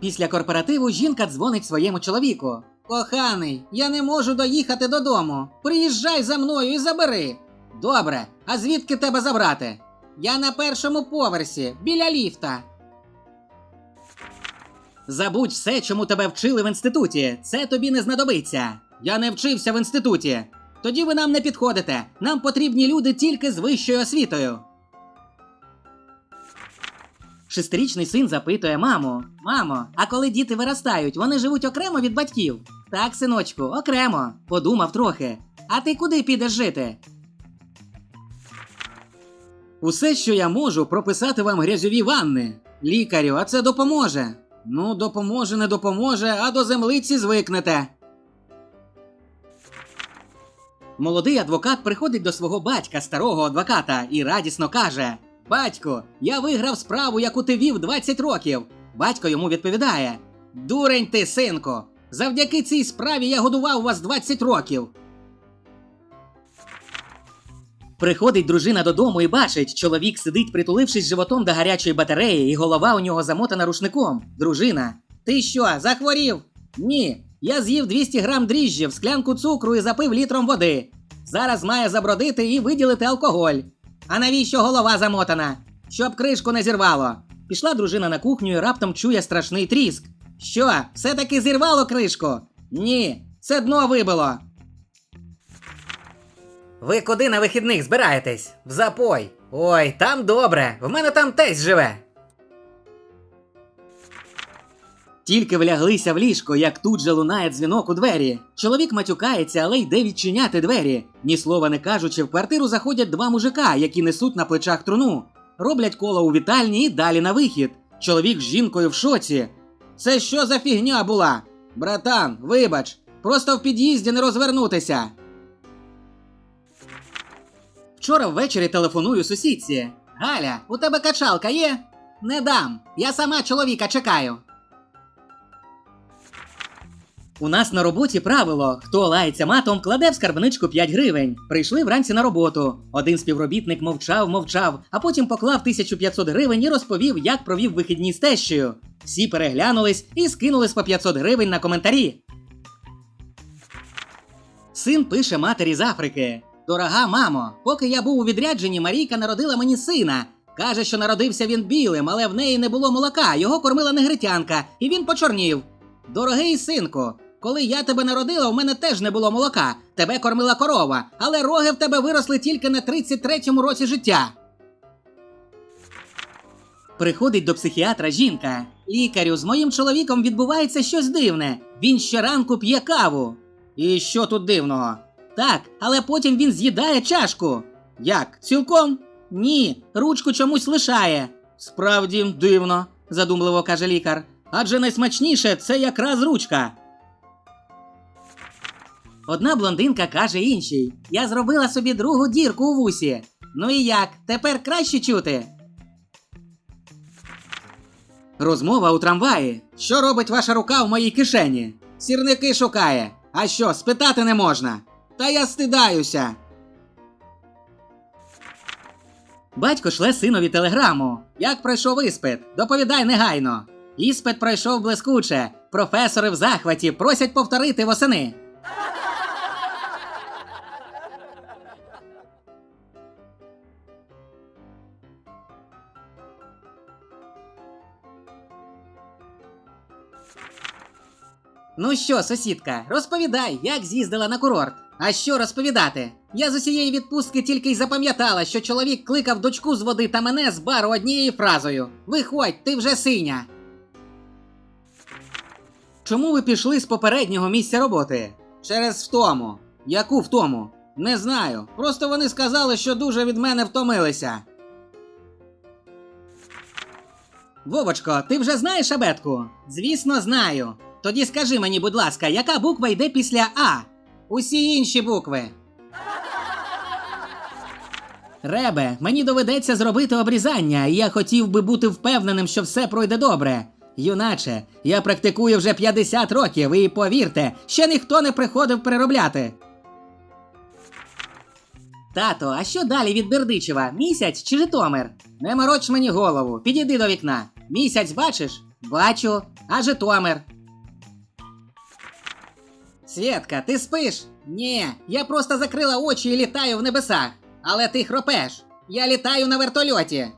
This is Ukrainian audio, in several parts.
Після корпоративу жінка дзвонить своєму чоловіку. Коханий, я не можу доїхати додому. Приїжджай за мною і забери. Добре, а звідки тебе забрати? Я на першому поверсі, біля ліфта. Забудь все, чому тебе вчили в інституті. Це тобі не знадобиться. Я не вчився в інституті. Тоді ви нам не підходите. Нам потрібні люди тільки з вищою освітою. Шестирічний син запитує маму: Мамо, а коли діти виростають, вони живуть окремо від батьків? Так, синочку, окремо. Подумав трохи. А ти куди підеш жити? Усе, що я можу, прописати вам грязьові ванни. Лікарю, а це допоможе. Ну, допоможе, не допоможе, а до землиці звикнете. Молодий адвокат приходить до свого батька, старого адвоката, і радісно каже: Батько, я виграв справу, яку ти вів 20 років. Батько йому відповідає: Дурень ти, синку! Завдяки цій справі я годував вас 20 років. Приходить дружина додому і бачить, чоловік сидить, притулившись животом до гарячої батареї, і голова у нього замотана рушником. Дружина. Ти що, захворів? Ні. Я з'їв 200 грам дріжджів, склянку цукру і запив літром води. Зараз має забродити і виділити алкоголь. А навіщо голова замотана? Щоб кришку не зірвало. Пішла дружина на кухню і раптом чує страшний тріск. Що, все-таки зірвало кришку? Ні, це дно вибило. Ви куди на вихідних збираєтесь? В запой. Ой, там добре. В мене там тесть живе. Тільки вляглися в ліжко, як тут же лунає дзвінок у двері. Чоловік матюкається, але йде відчиняти двері. Ні слова не кажучи, в квартиру заходять два мужика, які несуть на плечах труну. Роблять коло у вітальні і далі на вихід. Чоловік з жінкою в шоці. Це що за фігня була? Братан, вибач, просто в під'їзді не розвернутися. Вчора ввечері телефоную сусідці. Галя, у тебе качалка є? Не дам. Я сама чоловіка чекаю. У нас на роботі правило: хто лається матом, кладе в скарбничку 5 гривень. Прийшли вранці на роботу. Один співробітник мовчав, мовчав, а потім поклав 1500 гривень і розповів, як провів вихідні з тещею. Всі переглянулись і скинулись по 500 гривень на коментарі. Син пише матері з Африки: Дорога мамо, поки я був у відрядженні, Марійка народила мені сина. Каже, що народився він білим, але в неї не було молока, його кормила негритянка, і він почорнів. Дорогий синку, коли я тебе народила, у мене теж не було молока. Тебе кормила корова, але роги в тебе виросли тільки на 33-му році життя. Приходить до психіатра жінка. Лікарю, з моїм чоловіком відбувається щось дивне. Він щоранку п'є каву. І що тут дивного? Так, але потім він з'їдає чашку. Як? Цілком? Ні, ручку чомусь лишає. Справді дивно, задумливо каже лікар. Адже найсмачніше це якраз ручка. Одна блондинка каже іншій: Я зробила собі другу дірку у вусі. Ну і як? Тепер краще чути. Розмова у трамваї. Що робить ваша рука в моїй кишені? Сірники шукає. А що, спитати не можна? Та я стидаюся. Батько шле синові телеграму. Як пройшов іспит? Доповідай негайно. Іспит пройшов блискуче. Професори в захваті просять повторити восени. Ну що, сусідка, розповідай, як з'їздила на курорт. А що розповідати? Я з усієї відпустки тільки й запам'ятала, що чоловік кликав дочку з води та мене з бару однією фразою: Виходь, ти вже синя. Чому ви пішли з попереднього місця роботи? Через втому. Яку втому? Не знаю. Просто вони сказали, що дуже від мене втомилися. Вовочко, ти вже знаєш абетку? Звісно, знаю. Тоді скажи мені, будь ласка, яка буква йде після А? Усі інші букви. Ребе, мені доведеться зробити обрізання, і я хотів би бути впевненим, що все пройде добре. Юначе, я практикую вже 50 років, і повірте, ще ніхто не приходив переробляти. Тато, а що далі від Бердичева? Місяць чи Житомир? Не мороч мені голову, підійди до вікна. Місяць бачиш? Бачу. А Житомир? Свєтка, ти спиш? Ні, я просто закрила очі і літаю в небесах. Але ти хропеш. Я літаю на вертольоті.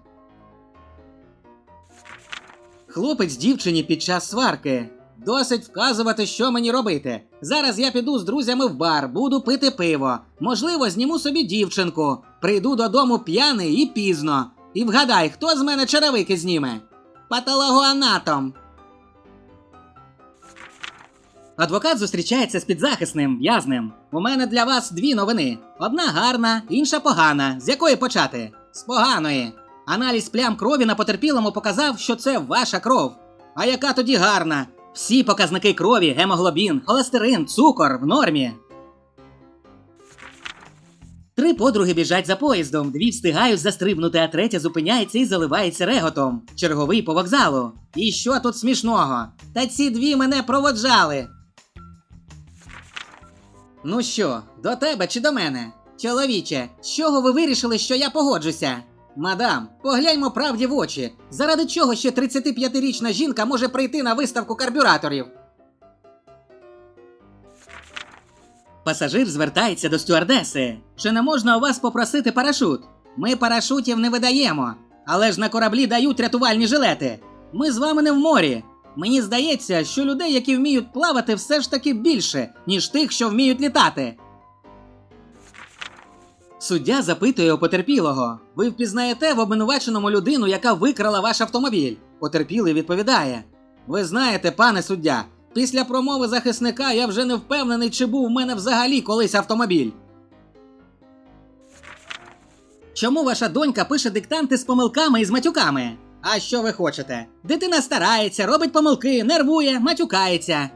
Хлопець дівчині під час сварки. Досить вказувати, що мені робити. Зараз я піду з друзями в бар, буду пити пиво. Можливо, зніму собі дівчинку. Прийду додому п'яний і пізно. І вгадай, хто з мене черевики зніме? Патологоанатом. Адвокат зустрічається з підзахисним в'язнем. У мене для вас дві новини: одна гарна, інша погана. З якої почати? З поганої. Аналіз плям крові на потерпілому показав, що це ваша кров. А яка тоді гарна? Всі показники крові, гемоглобін, холестерин, цукор в нормі. Три подруги біжать за поїздом, дві встигають застрибнути, а третя зупиняється і заливається реготом. Черговий по вокзалу. І що тут смішного? Та ці дві мене проводжали. Ну що, до тебе чи до мене? Чоловіче, з чого ви вирішили, що я погоджуся? Мадам, погляньмо правді в очі. Заради чого ще 35-річна жінка може прийти на виставку карбюраторів? Пасажир звертається до стюардеси. Чи не можна у вас попросити парашут? Ми парашутів не видаємо, але ж на кораблі дають рятувальні жилети. Ми з вами не в морі. Мені здається, що людей, які вміють плавати, все ж таки більше, ніж тих, що вміють літати. Суддя запитує у потерпілого: Ви впізнаєте в обвинуваченому людину, яка викрала ваш автомобіль? Потерпілий відповідає: Ви знаєте, пане суддя, після промови захисника я вже не впевнений, чи був у мене взагалі колись автомобіль. Чому ваша донька пише диктанти з помилками і з матюками? А що ви хочете? Дитина старається, робить помилки, нервує, матюкається.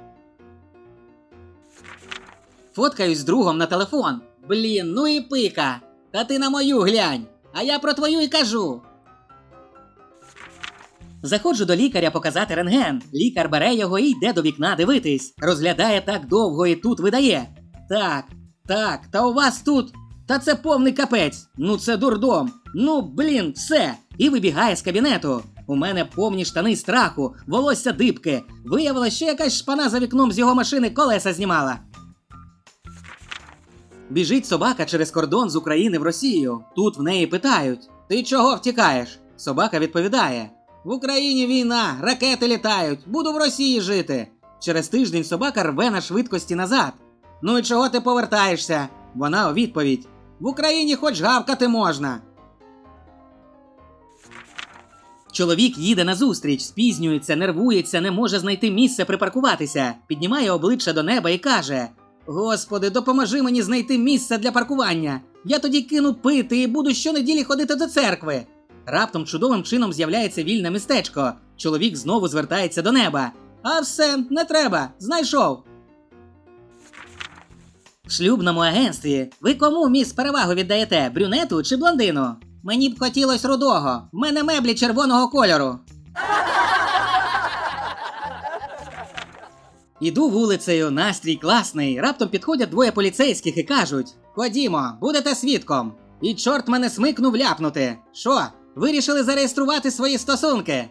Фоткаюсь з другом на телефон. Блін, ну і пика. Та ти на мою глянь. А я про твою і кажу. Заходжу до лікаря показати рентген. Лікар бере його і йде до вікна дивитись. Розглядає так довго і тут видає. Так, так, та у вас тут. Та це повний капець. Ну це дурдом. Ну блін, все. І вибігає з кабінету. У мене повні штани страху, волосся дибки. Виявилось, що якась шпана за вікном з його машини колеса знімала. Біжить собака через кордон з України в Росію. Тут в неї питають: Ти чого втікаєш? Собака відповідає: В Україні війна, ракети літають, буду в Росії жити. Через тиждень собака рве на швидкості назад. Ну і чого ти повертаєшся? Вона у відповідь: В Україні хоч гавкати можна. Чоловік їде на зустріч, спізнюється, нервується, не може знайти місце припаркуватися, піднімає обличчя до неба і каже: Господи, допоможи мені знайти місце для паркування. Я тоді кину пити і буду щонеділі ходити до церкви. Раптом чудовим чином з'являється вільне містечко. Чоловік знову звертається до неба. А все, не треба, знайшов. Шлюбному агентстві ви кому міс перевагу віддаєте брюнету чи блондину? Мені б хотілося рудого. В мене меблі червоного кольору. Іду вулицею, настрій класний. Раптом підходять двоє поліцейських і кажуть: Ходімо, будете свідком. І чорт мене смикнув ляпнути. Що? Вирішили зареєструвати свої стосунки?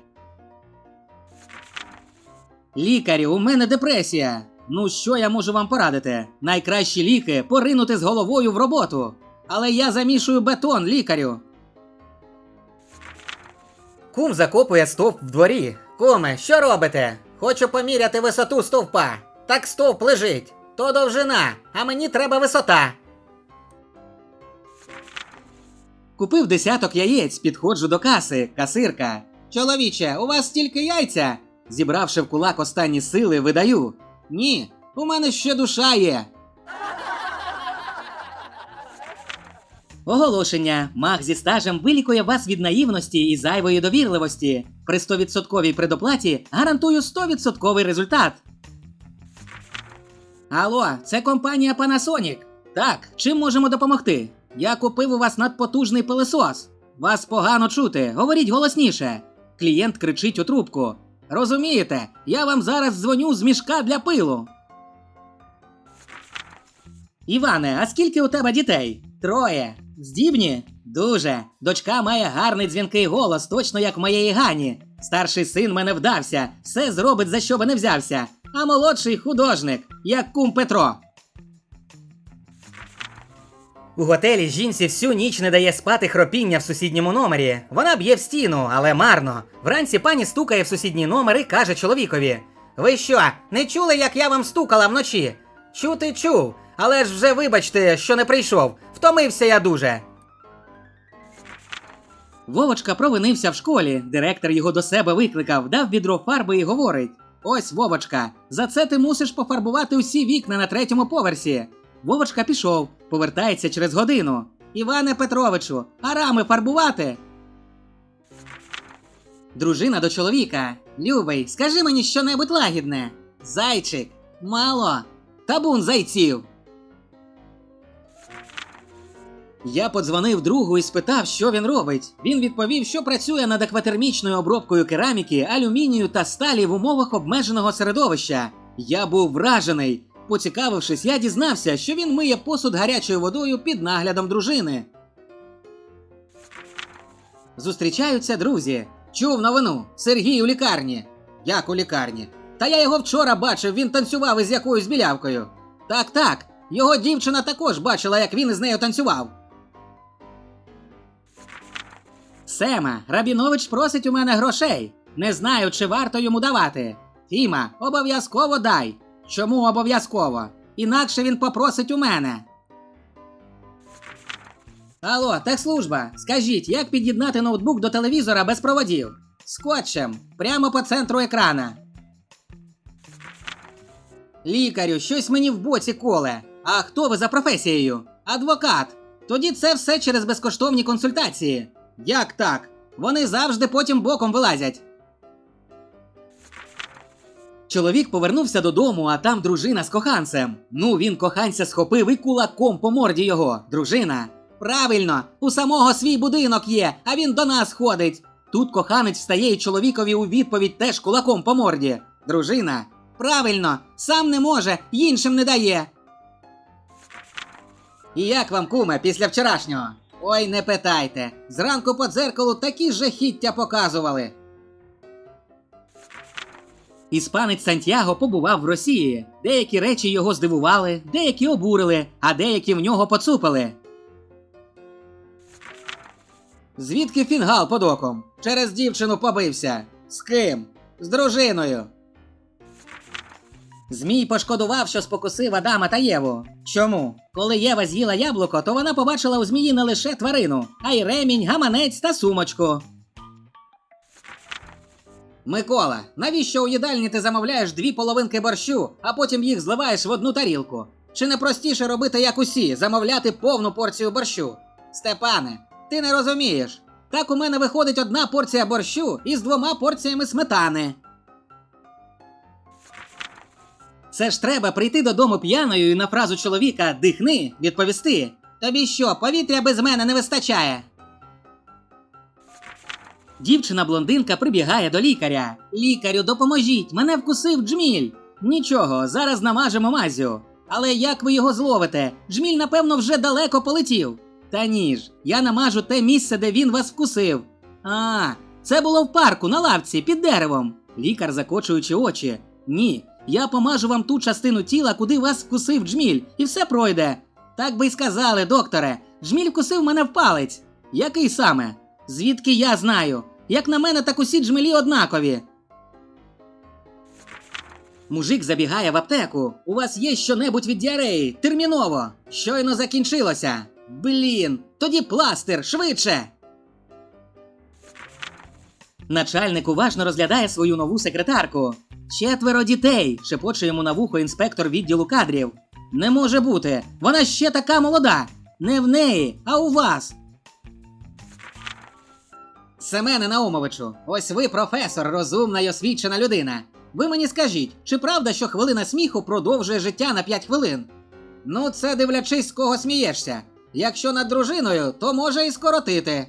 Лікарю, у мене депресія. Ну, що я можу вам порадити? Найкращі ліки поринути з головою в роботу. Але я замішую бетон лікарю. Кум закопує стовп в дворі. Куме, що робите? Хочу поміряти висоту стовпа. Так стовп лежить. То довжина, а мені треба висота. Купив десяток яєць, підходжу до каси, касирка. Чоловіче, у вас тільки яйця? Зібравши в кулак останні сили, видаю. Ні, у мене ще душа є. Оголошення. Маг зі стажем вилікує вас від наївності і зайвої довірливості. При 100% предоплаті гарантую 100% результат. Алло, це компанія Panasonic. Так, чим можемо допомогти? Я купив у вас надпотужний пилесос. Вас погано чути, говоріть голосніше. Клієнт кричить у трубку. Розумієте, я вам зараз дзвоню з мішка для пилу. Іване, а скільки у тебе дітей? Троє. Здібні? Дуже. Дочка має гарний дзвінкий голос, точно як в моєї Гані. Старший син мене вдався, все зробить за що би не взявся, а молодший художник, як кум Петро. У готелі жінці всю ніч не дає спати хропіння в сусідньому номері. Вона б'є в стіну, але марно. Вранці пані стукає в сусідній номер і каже чоловікові: Ви що, не чули, як я вам стукала вночі? Чути чув, але ж вже вибачте, що не прийшов. Втомився я дуже. Вовочка провинився в школі. Директор його до себе викликав, дав відро фарби і говорить: Ось, Вовочка, за це ти мусиш пофарбувати усі вікна на третьому поверсі. Вовочка пішов, повертається через годину. Іване Петровичу, а рами фарбувати? Дружина до чоловіка. Любий, скажи мені щонебудь лагідне. Зайчик, мало. Табун зайців. Я подзвонив другу і спитав, що він робить. Він відповів, що працює над акватермічною обробкою кераміки, алюмінію та сталі в умовах обмеженого середовища. Я був вражений. Поцікавившись, я дізнався, що він миє посуд гарячою водою під наглядом дружини. Зустрічаються друзі. Чув новину. Сергій у лікарні. Як у лікарні? Та я його вчора бачив, він танцював із якоюсь білявкою. Так, так. Його дівчина також бачила, як він із нею танцював. Сема, Рабінович просить у мене грошей. Не знаю, чи варто йому давати. Фіма, обов'язково дай. Чому обов'язково? Інакше він попросить у мене. Алло, техслужба, скажіть, як під'єднати ноутбук до телевізора без проводів? Скотчем, прямо по центру екрана. Лікарю, щось мені в боці коле. А хто ви за професією? Адвокат. Тоді це все через безкоштовні консультації. Як так? Вони завжди потім боком вилазять. Чоловік повернувся додому, а там дружина з коханцем. Ну, він коханця схопив і кулаком по морді його. Дружина. Правильно, у самого свій будинок є, а він до нас ходить. Тут коханець встає і чоловікові у відповідь теж кулаком по морді. Дружина. Правильно, сам не може, іншим не дає. І як вам, куме, після вчорашнього? Ой, не питайте. Зранку по дзеркалу такі жахіття показували. Іспанець Сантьяго побував в Росії. Деякі речі його здивували, деякі обурили, а деякі в нього поцупили. Звідки фінгал под оком? Через дівчину побився. З ким? З дружиною. Змій пошкодував, що спокусив Адама та Єву. Чому? Коли Єва з'їла яблуко, то вона побачила у змії не лише тварину, а й ремінь, гаманець та сумочку. Микола, навіщо у їдальні ти замовляєш дві половинки борщу, а потім їх зливаєш в одну тарілку? Чи не простіше робити як усі, замовляти повну порцію борщу? Степане, ти не розумієш. Так у мене виходить одна порція борщу із двома порціями сметани. Це ж треба прийти додому п'яною і на фразу чоловіка дихни відповісти. Тобі що, повітря без мене не вистачає? Дівчина-блондинка прибігає до лікаря. Лікарю, допоможіть, мене вкусив джміль. Нічого, зараз намажемо мазю. Але як ви його зловите? Джміль, напевно, вже далеко полетів. Та ні ж, я намажу те місце, де він вас вкусив. А, це було в парку на лавці під деревом. Лікар, закочуючи очі. Ні, я помажу вам ту частину тіла, куди вас вкусив джміль, і все пройде. Так би й сказали, докторе. Джміль вкусив мене в палець. Який саме? Звідки я знаю? Як на мене, так усі джмелі однакові. Мужик забігає в аптеку. У вас є щонебудь від діареї? Терміново! Щойно закінчилося. Блін, тоді пластир, швидше. Начальник уважно розглядає свою нову секретарку. Четверо дітей, шепоче йому на вухо інспектор відділу кадрів. Не може бути, вона ще така молода. Не в неї, а у вас. Семене Наумовичу, ось ви професор, розумна й освічена людина. Ви мені скажіть, чи правда, що хвилина сміху продовжує життя на 5 хвилин? Ну, це дивлячись, з кого смієшся. Якщо над дружиною, то може і скоротити.